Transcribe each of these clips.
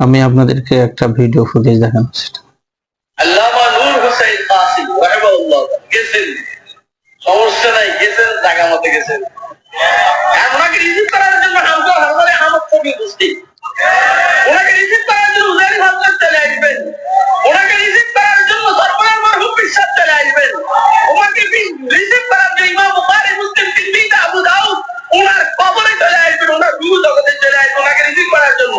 আমি আপনাদেরকে একটা ভিডিও ফুটেজ দেখানো সেটা আল্লামা নূর কাসিম গেছেন। সমস্যা নাই, গেছেন জায়গা গেছেন। করার জন্য হামকো হামলে হামক কবি ওনাকে করার জন্য উজারি চলে আসবেন। ওনাকে রিসিভ করার জন্য মারহুম বিশ্বাস চলে আসবেন। ওনাকে রিসিভ করার জন্য ইমাম বুখারী, মুসলিম, তিরমিজি, আবু দাউদ, ওনার কবরে চলে আসবেন, ওনার গুরু জগতে চলে আসবেন। ওনাকে রিসিভ করার জন্য।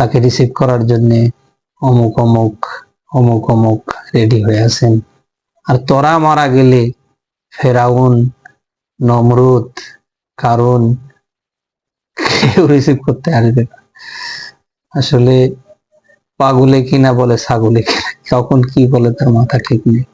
তাকে রিসিভ করার জন্য অমুক অমুক অমুক অমুক রেডি হয়ে আছেন। আর তোরা মারা গেলে ফেরাউন, নমরুদ কারণ কেউ রিসিভ করতে আসবে না। আসলে পাগুলে কিনা বলে ছাগলে কিনা, কখন কি বলে তার মাথা ঠিক নেই।